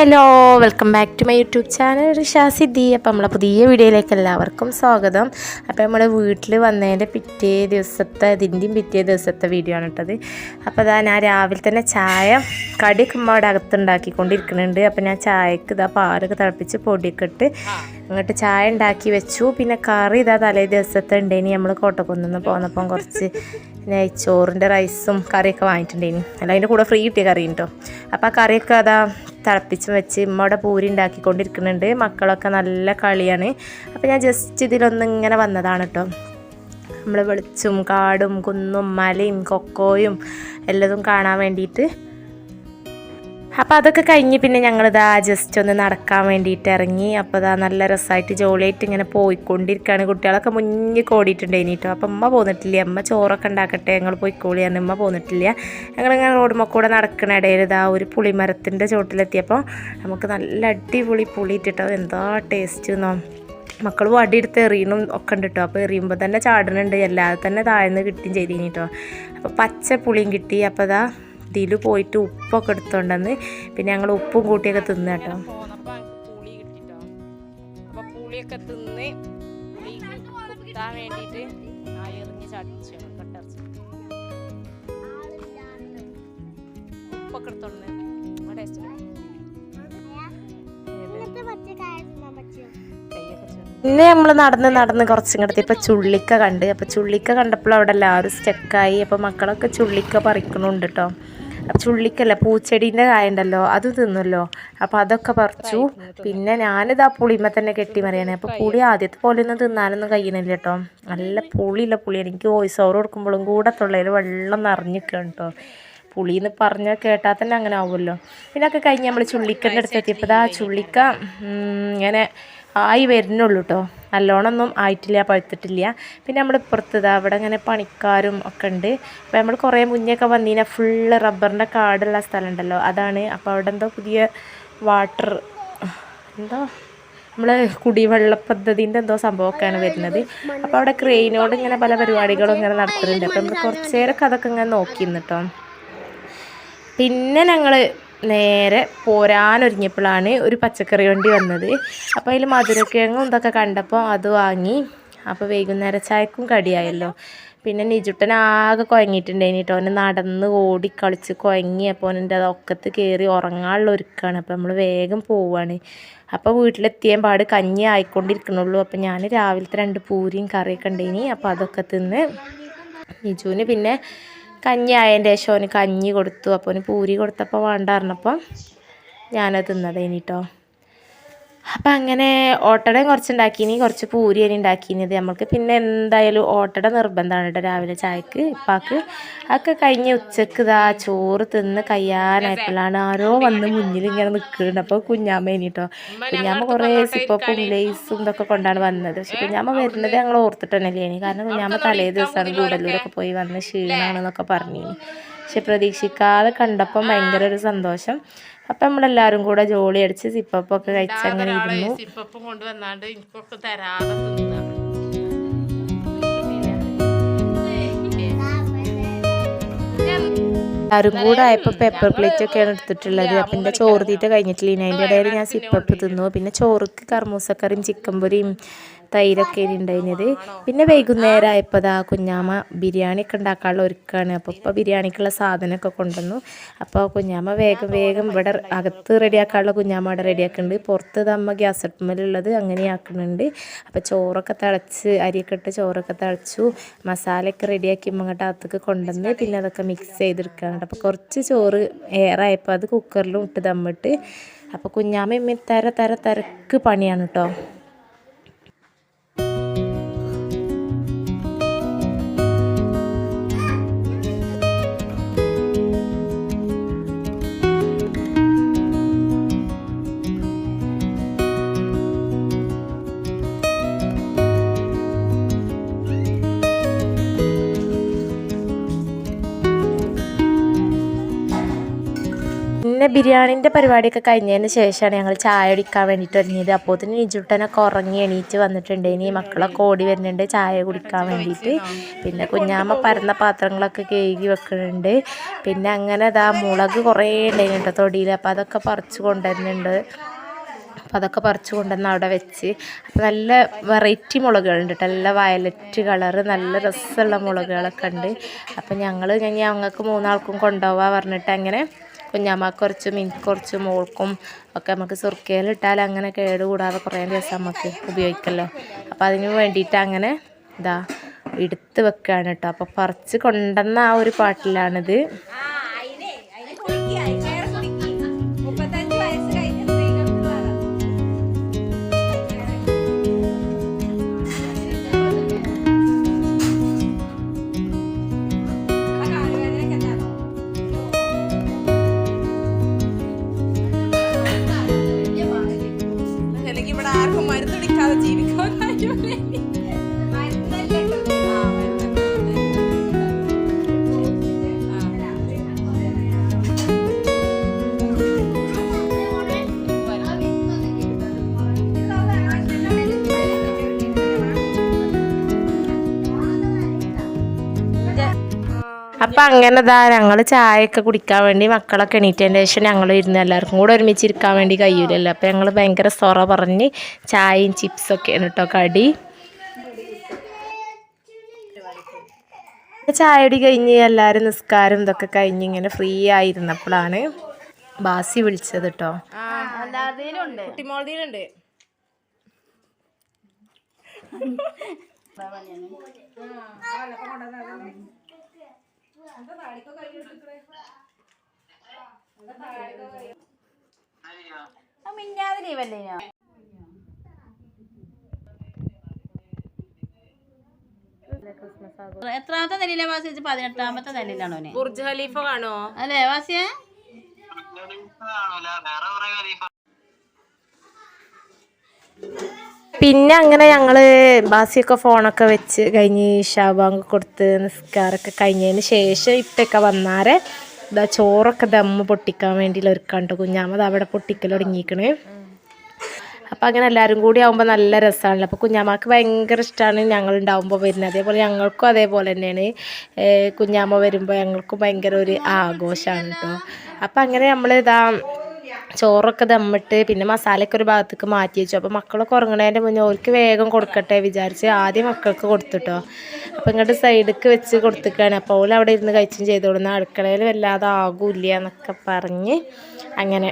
Hello welcome back to my YouTube channel Risha Siddhi. അപ്പോൾ നമ്മളെ പുതിയ വീഡിയോയിലേക്ക് എല്ലാവർക്കും സ്വാഗതം. അപ്പോൾ നമ്മൾ വീട്ടിൽ വന്നതിന്റെ പിറ്റേ ദിവസത്തെ ഇതിന്റെയും പിറ്റേ ദിവസത്തെ വീഡിയോ ആണ് കേട്ടത്. അപ്പോൾ അതാ ഞാൻ രാവിലെ തന്നെ ചായ കടി അവിടെ അകത്തുണ്ടാക്കിക്കൊണ്ടിരിക്കുന്നുണ്ട്. അപ്പോൾ ഞാൻ ചായക്ക് ഇതാ പാലൊക്കെ തിളപ്പിച്ച് പൊടിയൊക്കെ ഇട്ട് അങ്ങോട്ട് ചായ ഉണ്ടാക്കി വെച്ചു. പിന്നെ കറി ഇതാ തലേ ദിവസത്തെ ഉണ്ടേനി നമ്മൾ കോട്ടക്കുന്നിന്ന് പോന്നപ്പം കുറച്ച് നെയ്ച്ചോറിന്റെ റൈസും കറിയൊക്കെ വാങ്ങിയിട്ടുണ്ടേനി. അല്ല അതിന്റെ കൂടെ ഫ്രീ കിട്ടിയ കറി കേട്ടോ അപ്പോൾ ആ കറിയൊക്കെ അതാ തിളപ്പിച്ച് വെച്ച് ഇമ്മയുടെ പൂരി ഉണ്ടാക്കിക്കൊണ്ടിരിക്കുന്നുണ്ട്. മക്കളൊക്കെ നല്ല കളിയാണ്. അപ്പോൾ ഞാൻ ജസ്റ്റ് ഇതിലൊന്ന് ഇങ്ങനെ വന്നതാണ് കേട്ടോ നമ്മൾ വെളിച്ചും കാടും കുന്നും മലയും കൊക്കോയും എല്ലതും കാണാൻ വേണ്ടിയിട്ട് അപ്പോൾ അതൊക്കെ കഴിഞ്ഞ് പിന്നെ ഞങ്ങളിതാ ജസ്റ്റ് ഒന്ന് നടക്കാൻ വേണ്ടിയിട്ട് ഇറങ്ങി. അപ്പോൾ ഇതാ നല്ല രസമായിട്ട് ജോളിയായിട്ട് ഇങ്ങനെ പോയിക്കൊണ്ടിരിക്കുകയാണ് കുട്ടികളൊക്കെ മുങ്ങി കോടിയിട്ടുണ്ട് ഇനിയിട്ടോ അപ്പം അമ്മ പോന്നിട്ടില്ല. അമ്മ ചോറൊക്കെ ഉണ്ടാക്കട്ടെ. ഞങ്ങൾ പോയിക്കോളിയാണ് അമ്മ പോന്നിട്ടില്ല. ഞങ്ങളിങ്ങനെ റോഡുമ്മ കൂടെ നടക്കണ ഇടയിൽ ഇതാ ഒരു പുളിമരത്തിന്റെ ചോട്ടിലെത്തിയപ്പോൾ നമുക്ക് നല്ല അടിപൊളി പുളി ഇട്ടിട്ടോ എന്താ ടേസ്റ്റ് എന്നോ മക്കൾ വടി എടുത്ത് എറിയണം ഒക്കെ ഉണ്ട് കേട്ടോ അപ്പോൾ എറിയുമ്പോൾ തന്നെ ചാടണുണ്ട്. എല്ലാതെ തന്നെ താഴ്ന്ന് കിട്ടുകയും ചെയ്തിനി അപ്പോൾ പച്ച പുളിയും കിട്ടി. അപ്പോൾ അതാ ഇതിൽ പോയിട്ട് ഉപ്പൊക്കെ എടുത്തോണ്ടെന്ന് പിന്നെ ഞങ്ങൾ ഉപ്പും കൂട്ടിയൊക്കെ തിന്നു കേട്ടോ. പുളിയൊക്കെ തിന്ന് പുളി കുത്താൻ വേണ്ടിട്ട് ആ എറിഞ്ഞ് ചടിച്ചു കട്ടറച്ച് ഉപ്പൊക്കെ എടുത്തോണ്ട് ടേസ്റ്റ് പിന്നെ നമ്മൾ നടന്ന് നടന്ന് കുറച്ചിങ്ങടത്ത് ഇപ്പോൾ ചുള്ളിക്ക കണ്ട്. അപ്പോൾ ചുള്ളിക്ക കണ്ടപ്പോൾ അവിടെ എല്ലാവരും സ്റ്റക്കായി അപ്പോൾ മക്കളൊക്കെ ചുള്ളിക്ക പറിക്കണുണ്ട് കേട്ടോ. ചുള്ളിക്കല്ല പൂച്ചെടീന്റെ കായ ഉണ്ടല്ലോ അത് തിന്നല്ലോ. അപ്പോൾ അതൊക്കെ പറിച്ചു. പിന്നെ ഞാനിത് ആ പുളിമ തന്നെ കെട്ടി മറിയണേ. അപ്പോൾ പുളി ആദ്യത്തെ പോലെ ഒന്നും തിന്നാനൊന്നും കഴിയണില്ല കേട്ടോ നല്ല പുളിയുള്ള പുളിയാണ്. എനിക്ക് വോയിസ് ഓവർ കൊടുക്കുമ്പോഴും കൂടെ തൊള്ളയിൽ വെള്ളം നിറഞ്ഞിരിക്കണം കേട്ടോ പുളിന്ന് പറഞ്ഞാൽ കേട്ടാൽ തന്നെ അങ്ങനെ ആവുമല്ലോ. പിന്നെ ഒക്കെ കഴിഞ്ഞ് നമ്മൾ ചുള്ളിക്കന്റെ അടുത്തെത്തിയപ്പോൾ ആ ചുള്ളിക്ക ഇങ്ങനെ ആയി വരുന്നുള്ളൂ കേട്ടോ നല്ലോണമൊന്നും ആയിട്ടില്ല പഴുത്തിട്ടില്ല. പിന്നെ നമ്മൾ ഇപ്പുറത്ത് ഇതാ അവിടെ ഇങ്ങനെ പണിക്കാരും ഒക്കെ ഉണ്ട്. അപ്പോൾ നമ്മൾ കുറേ മുന്നേയൊക്കെ വന്നീന ഫുള്ള് റബ്ബറിന്റെ കാടുള്ള സ്ഥലം ഉണ്ടല്ലോ അതാണ്. അപ്പോൾ അവിടെ എന്തോ പുതിയ വാട്ടർ എന്തോ? നമ്മൾ കുടിവെള്ള പദ്ധതിന്റെ എന്തോ സംഭവമൊക്കെയാണ് വരുന്നത്. അപ്പോൾ അവിടെ ക്രെയിനോട് ഇങ്ങനെ പല പരിപാടികളും ഇങ്ങനെ നടത്തുന്നുണ്ട് അപ്പോൾ നമ്മൾ കുറച്ച് നേരമൊക്കെ അതൊക്കെ ഇങ്ങനെ നോക്കി നിന്നിട്ടോ പിന്നെ ഞങ്ങൾ നേരെ പോരാനൊരുങ്ങിയപ്പോഴാണ് ഒരു പച്ചക്കറി വണ്ടി വന്നത്. അപ്പോൾ അതിൽ മധുരക്കിഴങ്ങും ഇതൊക്കെ കണ്ടപ്പോൾ അത് വാങ്ങി. അപ്പോൾ വൈകുന്നേര ചായക്കും കടിയായല്ലോ. പിന്നെ നിജുട്ടൻ ആകെ കുഴങ്ങിയിട്ടുണ്ടായിന് കേട്ടോ അവന് നടന്ന് ഓടി കളിച്ച് കുഴങ്ങി അപ്പോൾ അവന്റെ ഒക്കത്ത് കയറി ഉറങ്ങാനുള്ള ഒരുക്കാണ്. അപ്പോൾ നമ്മൾ വേഗം പോവുകയാണ് അപ്പോൾ വീട്ടിലെത്തിയാൻ പാട് കഞ്ഞി ആയിക്കൊണ്ടിരിക്കണുള്ളൂ. അപ്പോൾ ഞാൻ രാവിലത്തെ രണ്ട് പൂരിയും കറിയൊക്കെ ഉണ്ടായിനി. അപ്പോൾ അതൊക്കെ തിന്ന് നിജുവിന് പിന്നെ കഞ്ഞി ആയതിന്റെ ശേഷം അവന് കഞ്ഞി കൊടുത്തു. അപ്പോൾ അവന് പൂരി കൊടുത്തപ്പോൾ വേണ്ട പറഞ്ഞപ്പോൾ ഞാനത് തിന്നതേനി കേട്ടോ അപ്പം അങ്ങനെ ഓട്ടടയും കുറച്ച് ഉണ്ടാക്കീനി കുറച്ച് പൂരി അരി നമ്മൾക്ക്. പിന്നെ എന്തായാലും ഓട്ടട നിർബന്ധമാണ് കേട്ടോ രാവിലെ ചായക്ക് ഇപ്പാക്ക് അതൊക്കെ കഴിഞ്ഞ് ഉച്ചയ്ക്ക് ഇതാ ചോറ് തിന്ന് കയ്യാനായപ്പോഴാണ് ആരോ വന്ന് മുന്നിൽ ഇങ്ങനെ നിൽക്കുന്നുണ്ട്. അപ്പോൾ കുഞ്ഞാമ്മേനി കേട്ടോ കുഞ്ഞാമ്മ കുറേ സിപ്പപ്പും ലേസും ഇതൊക്കെ കൊണ്ടാണ് വന്നത്. പക്ഷെ കുഞ്ഞാമ്മ വരുന്നത് ഞങ്ങൾ ഓർത്തിട്ട് തന്നെ കാരണം കുഞ്ഞാമ്മ തലേ ദിവസമാണ് ഗൂഡല്ലൂരൊക്കെ പോയി വന്ന് ക്ഷീണമാണെന്നൊക്കെ പറഞ്ഞിനി. പക്ഷെ പ്രതീക്ഷിക്കാതെ കണ്ടപ്പം ഭയങ്കര ഒരു സന്തോഷം. അപ്പം നമ്മളെല്ലാവരും കൂടെ ജോളി അടിച്ച് സിപ്പപ്പൊക്കെ കഴിച്ച് അങ്ങനെ ഇരുന്നു. സിപ്പപ്പം കൊണ്ടുവന്നാണ്ട് എനിക്കൊക്കെ തരാതെ തിന്നാ എല്ലാവരും കൂടെ ആയപ്പോൾ പേപ്പർ പ്ലേറ്റ് ഒക്കെയാണ് എടുത്തിട്ടുള്ളത്. അപ്പം എന്റെ ചോറ് തീറ്റ കഴിഞ്ഞിട്ടില്ല. അതിന്റെ ഇടയിൽ ഞാൻ സിപ്പപ്പ് തിന്നു. പിന്നെ ചോറുക്ക് കർമൂസക്കറിയും ചിക്കൻ പൊരിയും തൈരൊക്കെ ഉണ്ടായിരുന്നത്. പിന്നെ വൈകുന്നേരം ആയപ്പോൾ ആ കുഞ്ഞാമ്മ ബിരിയാണി ഒക്കെ ഉണ്ടാക്കാനുള്ള ഒരുക്കാണ്. അപ്പോൾ ഇപ്പോൾ ബിരിയാണിക്കുള്ള സാധനമൊക്കെ കൊണ്ടുവന്നു. അപ്പോൾ കുഞ്ഞാമ്മ വേഗം വേഗം ഇവിടെ അകത്ത് റെഡിയാക്കാനുള്ള കുഞ്ഞാമ്മ അവിടെ റെഡിയാക്കുന്നുണ്ട്. പുറത്ത് ദമ്മ ഗ്യാസ് അടുപ്പമ്മലുള്ളത് അങ്ങനെ ആക്കുന്നുണ്ട്. അപ്പോൾ ചോറൊക്കെ തിളച്ച് അരിയൊക്കെ ഇട്ട് ചോറൊക്കെ തിളച്ചു. മസാലയൊക്കെ റെഡിയാക്കി ഇങ്ങോട്ട് അകത്തേക്ക് കൊണ്ടുവന്ന് പിന്നെ അതൊക്കെ മിക്സ് ചെയ്തെടുക്കുകയാണ്. അപ്പോൾ കുറച്ച് ചോറ് ഏറായപ്പോൾ അത് കുക്കറിലും ഇട്ട് തമ്മിട്ട് അപ്പോൾ കുഞ്ഞാമ്മ തര തര തിരക്ക് പണിയാണ് കേട്ടോ പിന്നെ ബിരിയാണിന്റെ പരിപാടിയൊക്കെ കഴിഞ്ഞതിന് ശേഷമാണ് ഞങ്ങൾ ചായ കുടിക്കാൻ വേണ്ടിയിട്ട് ഒരുങ്ങിയത്. അപ്പോൾ തന്നെ നിജുട്ടനൊക്കെ ഉറങ്ങി എണീറ്റ് വന്നിട്ടുണ്ട്. ഇനി മക്കളൊക്കെ ഓടി വരുന്നുണ്ട് ചായ കുടിക്കാൻ വേണ്ടിയിട്ട്. പിന്നെ കുഞ്ഞാമ്മ പരന്ന പാത്രങ്ങളൊക്കെ കഴുകി വെക്കുന്നുണ്ട്. പിന്നെ അങ്ങനെ അതാ മുളക് കുറേ ഉണ്ടായിരുന്നു തൊടിയിൽ. അപ്പോൾ അതൊക്കെ പറിച്ച് കൊണ്ടുവരുന്നുണ്ട്. അപ്പോൾ അതൊക്കെ പറിച്ച് കൊണ്ടുവന്ന് അവിടെ വെച്ച്. അപ്പോൾ നല്ല വെറൈറ്റി മുളകുകളുണ്ട് കേട്ടോ. നല്ല വയലറ്റ് കളറ് നല്ല രസമുള്ള മുളകുകളൊക്കെ ഉണ്ട്. അപ്പോൾ ഞങ്ങൾ ഞങ്ങൾക്ക് മൂന്നാൾക്കും കൊണ്ടുപോകാൻ പറഞ്ഞിട്ട് അങ്ങനെ കുഞ്ഞാമ്മക്ക് കുറച്ച് മിനിക്ക് കുറച്ച് മോൾക്കും ഒക്കെ നമുക്ക് സുർക്കയിലിട്ടാൽ അങ്ങനെ കേട് കൂടാതെ കുറേ ദിവസം നമുക്ക് ഉപയോഗിക്കല്ലോ. അപ്പോൾ അതിന് വേണ്ടിയിട്ട് അങ്ങനെ ഇതാ എടുത്ത് വെക്കുകയാണ് കേട്ടോ. അപ്പോൾ പറിച്ച് കൊണ്ടുവന്ന ആ ഒരു പാട്ടിലാണിത്. അപ്പം അങ്ങനെ ഇതാ ഞങ്ങൾ ചായയൊക്കെ കുടിക്കാൻ വേണ്ടി മക്കളൊക്കെ എണീറ്റതിന്റെ ശേഷം ഞങ്ങൾ ഇരുന്ന് എല്ലാവർക്കും കൂടെ ഒരുമിച്ച് ഇരിക്കാൻ വേണ്ടി കഴിയൂലല്ലോ. അപ്പം ഞങ്ങൾ ഭയങ്കര സൊറ പറഞ്ഞ് ചായയും ചിപ്സൊക്കെയാണ് കേട്ടോ കടി. ചായടി കഴിഞ്ഞ് എല്ലാവരും നിസ്കാരം ഇതൊക്കെ കഴിഞ്ഞ് ഇങ്ങനെ ഫ്രീ ആയിരുന്നപ്പോഴാണ് ബാസി വിളിച്ചത് കേട്ടോ കുട്ടിമോളതിയിലുണ്ട് മിന്നാതെ ലീവല്ലേ എത്രാമത്തെ നിലയിലെ വാസി വെച്ച് പതിനെട്ടാമത്തെ നിലയിലാണോ? ബുർജ് ഖലീഫ കാണോ? അല്ലേ വാസിയെ? പിന്നെ അങ്ങനെ ഞങ്ങൾ ബാസിയൊക്കെ ഫോണൊക്കെ വെച്ച് കഴിഞ്ഞ് ഷാബാങ്ക് കൊടുത്ത് നിസ്കാരമൊക്കെ കഴിഞ്ഞതിന് ശേഷം ഇപ്പൊക്കെ വന്നാരെ ഇതാ ചോറൊക്കെ ദമ്മ പൊട്ടിക്കാൻ വേണ്ടിയുള്ള ഒരുക്കാണ്ട് കുഞ്ഞാമത് അവിടെ പൊട്ടിക്കൽ തുടങ്ങിയിരിക്കണ് അപ്പം അങ്ങനെ എല്ലാവരും കൂടി ആകുമ്പോൾ നല്ല രസമാണല്ലോ അപ്പോൾ കുഞ്ഞാമ്മക്ക് ഭയങ്കര ഇഷ്ടമാണ് ഞങ്ങൾ ഉണ്ടാകുമ്പോൾ വരുന്നത്. അതേപോലെ ഞങ്ങൾക്കും അതേപോലെ തന്നെയാണ്. കുഞ്ഞാമ്മ വരുമ്പോൾ ഞങ്ങൾക്കും ഭയങ്കര ഒരു ആഘോഷമാണ് കേട്ടോ അപ്പം അങ്ങനെ നമ്മൾ ഇതാ ചോറൊക്കെ ദമ്മിട്ട് പിന്നെ മസാലയൊക്കെ ഒരു ഭാഗത്തേക്ക് മാറ്റി വെച്ചു. അപ്പോൾ മക്കളൊക്കെ ഉറങ്ങണതിന്റെ മുന്നേ ഓർക്ക് വേഗം കൊടുക്കട്ടെ വിചാരിച്ച് ആദ്യം മക്കൾക്ക് കൊടുത്തിട്ടോ. അപ്പോൾ ഇങ്ങോട്ട് സൈഡിലേക്ക് വെച്ച് കൊടുത്തിക്കാണ്. അപ്പോൾ ഓൾ അവിടെ ഇരുന്ന് കഴിച്ചും ചെയ്തോളുന്ന അടുക്കളയിൽ വല്ലാതെ ആകൂല്ല എന്നൊക്കെ പറഞ്ഞ് അങ്ങനെ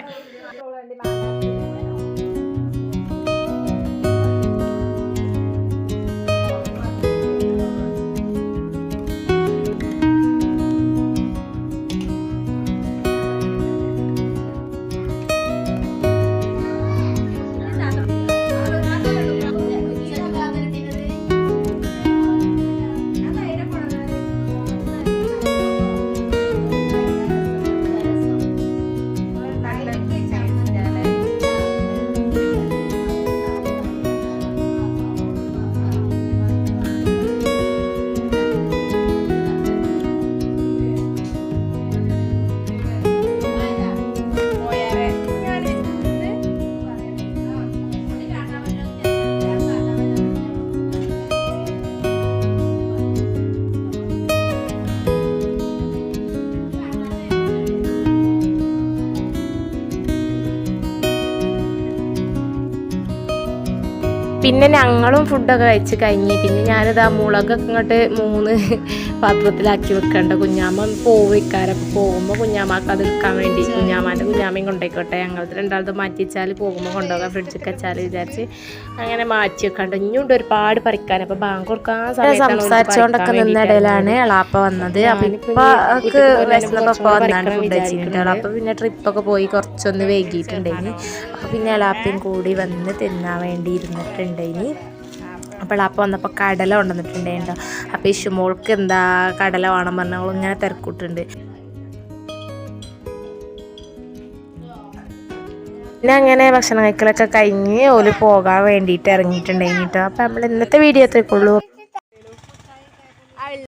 പിന്നെ ഞങ്ങളും ഫുഡൊക്കെ കഴിച്ച് കഴിഞ്ഞ്. പിന്നെ ഞാനിതാ മുളകൊക്കെ ഇങ്ങോട്ട് മൂന്ന് പാത്രത്തിലാക്കി വെക്കേണ്ട കുഞ്ഞാമ്മ പോവിക്കാരൊക്കെ പോകുമ്പോൾ കുഞ്ഞാമ്മക്ക് അത് എടുക്കാൻ വേണ്ടി കുഞ്ഞാമാന്റെ കുഞ്ഞാമ്മയും കൊണ്ടുപോയിക്കോട്ടെ ഞങ്ങളത് രണ്ടാളത് മാറ്റി വെച്ചാൽ പോകുമ്പോൾ കൊണ്ടുപോകാം ഫ്രിഡ്ജിൽ വെച്ചാൽ വിചാരിച്ച് അങ്ങനെ മാറ്റി വെക്കാണ്ട്. ഇനിയുണ്ട് ഒരുപാട് പറിക്കാൻ. അപ്പോൾ ബാങ്ക് കൊടുക്കാൻ സംസാരിച്ചുകൊണ്ടൊക്കെ നിന്നിടയിലാണ് എളാപ്പ വന്നത്. അപ്പം പിന്നെ ട്രിപ്പൊക്കെ പോയി കുറച്ചൊന്ന് വൈകിയിട്ടുണ്ടായിന്. അപ്പോൾ പിന്നെ എളാപ്പയും കൂടി വന്ന് തിന്നാൻ വേണ്ടി ഇരുന്നിട്ടുണ്ടായിന്. അപ്പോൾ അപ്പം വന്നപ്പോൾ കടല കൊണ്ടുവന്നിട്ടുണ്ടായിരുന്നു അപ്പോൾ ഇഷുമോൾക്ക് എന്താ കടല വേണം പറഞ്ഞാൽ ഇങ്ങനെ തിരക്കൂട്ടുണ്ട്. പിന്നെ അങ്ങനെ ഭക്ഷണം കഴിക്കലൊക്കെ കഴിഞ്ഞ് ഓൽ പോകാൻ വേണ്ടിയിട്ട് ഇറങ്ങിയിട്ടുണ്ടായിരുന്നു കേട്ടോ. അപ്പോൾ നമ്മൾ ഇന്നത്തെ വീഡിയോ എത്രയൊക്കെ ഉള്ളൂ